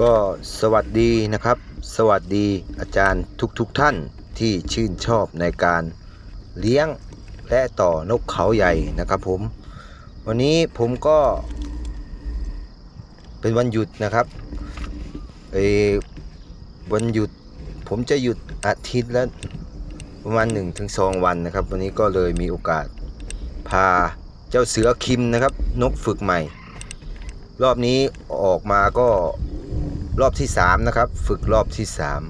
ก็สวัสดีนะครับ สวัสดีอาจารย์ทุกๆทท่านที่ชื่นชอบในการเลี้ยงและต่อนกเขาใหญ่นะครับผม วันนี้ผมก็ เป็นวันหยุดนะครับเอวันหยุดผมจะหยุดอาทิตย์ละประมาณ 1-2ถึงวันนะครับ วันนี้ก็เลยมีโอกาสพาเจ้าเสือคิมนะครับ นกฝึกใหม่ รอบนี้ออกมาก็ รอบที่สามนะครับ ฝึกรอบที่สาม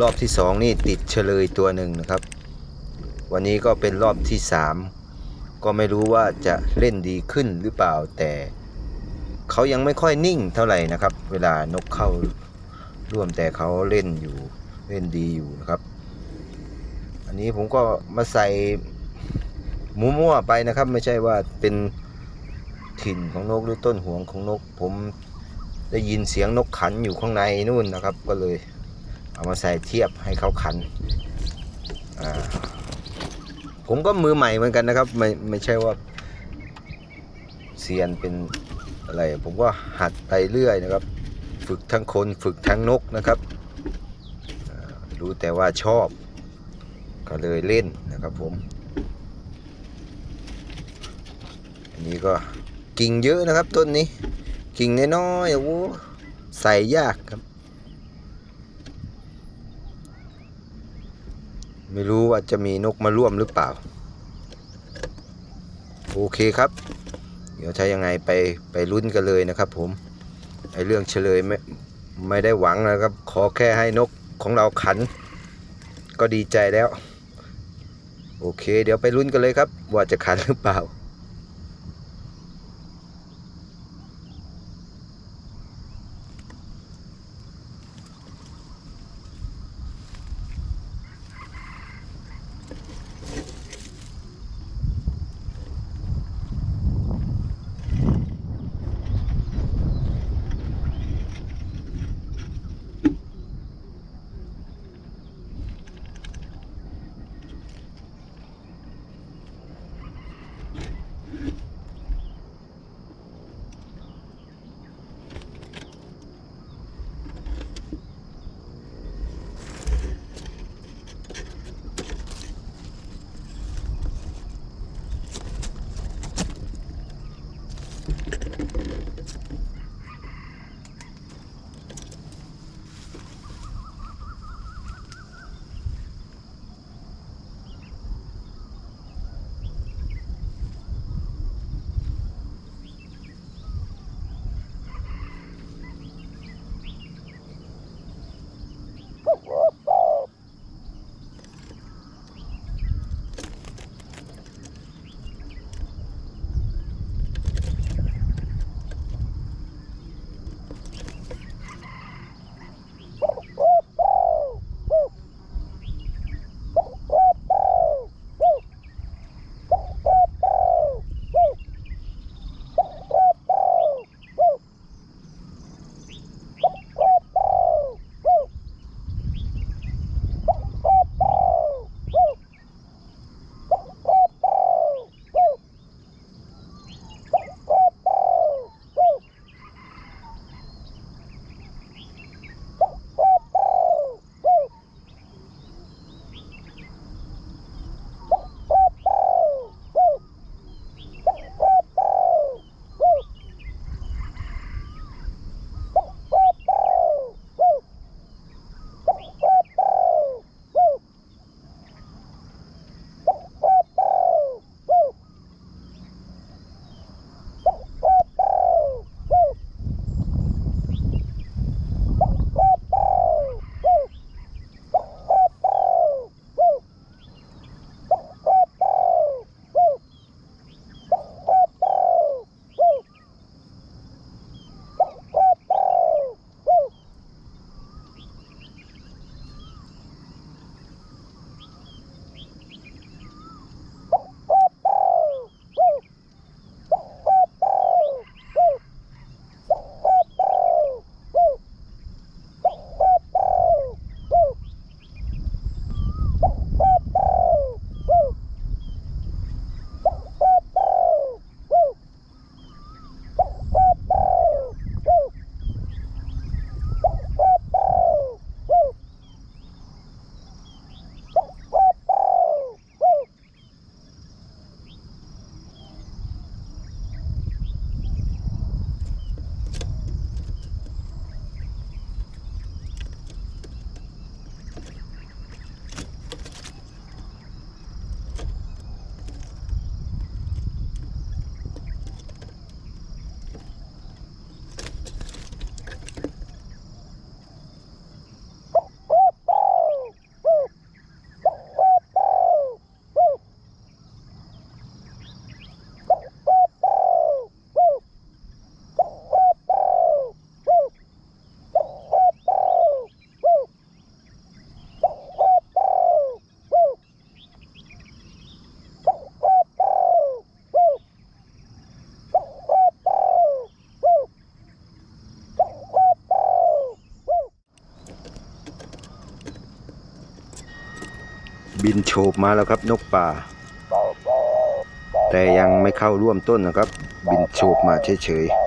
รอบที่สองนี่ติดเฉลยตัวหนึ่งนะครับ วันนี้ก็เป็นรอบที่สามก็ไม่รู้ว่าจะเล่นดีขึ้นหรือเปล่าแต่เขายังไม่ค่อยนิ่งเท่าไหร่นะครับ เวลานกเข้าร่วมแต่เขาเล่นอยู่เล่นดีอยู่นะครับ อันนี้ผมก็มาใส่มั่วไปนะครับ ไม่ใช่ว่าเป็นถิ่นของนกหรือต้นห่วงของนก ผม ได้ยินเสียงนกขันอยู่ข้างในนู่นนะครับ ก็เลยเอามาใส่เทียบให้เขาขัน ผมก็มือใหม่เหมือนกันนะครับ ไม่ไม่ใช่ว่าเซียนเป็นอะไร ผมก็หัดไปเรื่อยนะครับ ฝึกทั้งคนฝึกทั้งนกนะครับ รู้แต่ว่าชอบ ก็เลยเล่นนะครับผม อันนี้ก็กิ่งเยอะนะครับต้นนี้ กิ่งน้อยๆโอ้โหใส่ยากครับ ไม่รู้ว่าจะมีนกมาร่วมหรือเปล่า โอเคครับ เดี๋ยวถ้ยังไงไปไปลุ้นกันเลยนะครับผมไอเรื่องเฉลยไม่ไม่ได้หวังนะครับ ขอแค่ให้นกของเราขัน ก็ดีใจแล้ว โอเค เดี๋ยวไปลุ้นกันเลยครับ ว่าจะขันหรือเปล่า บินโฉบมาแล้วครับนกป่า แต่ยังไม่เข้าร่วมต้นนะครับ บินโฉบมาเฉยๆ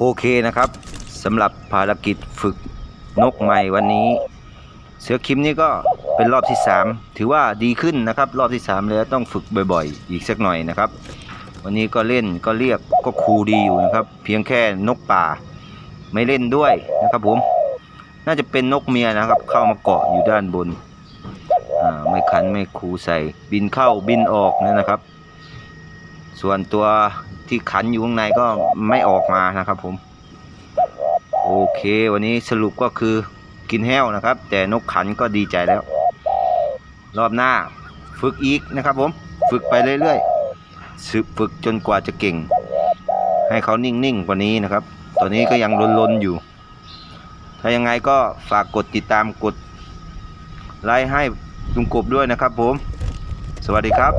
โอเคนะครับสำหรับภารกิจฝึกนกใหม่วันนี้ เสือคิมนี่ก็เป็นรอบที่ 3 ถือว่าดีขึ้นนะครับ รอบที่ 3 แล้วต้องฝึกบ่อยๆ อีกสักหน่อยนะครับ วันนี้ก็เล่นก็เรียกก็ครูดีอยู่นะครับ เพียงแค่นกป่าไม่เล่นด้วยนะครับผม น่าจะเป็นนกเมียนะครับ เข้ามาเกาะอยู่ด้านบนไม่คันไม่คูใส่บินเข้าบินออกนั่นะครับ ส่วนตัว ที่ขันอยู่ข้างในก็ไม่ออกมานะครับผมโอเค วันนี้สรุปก็คือกินแห้วนะครับ แต่นกขันก็ดีใจแล้ว รอบหน้าฝึกอีกนะครับผมฝึกไปเรื่อยๆสึฝึกจนกว่าจะเก่ง ให้เขานิ่งๆกว่านี้นะครับ ตอนนี้ก็ยังลนๆอยู่ ถ้ายังไงก็ฝากกดติดตามกดไลค์ให้ลุงกบด้วยนะครับผม สวัสดีครับ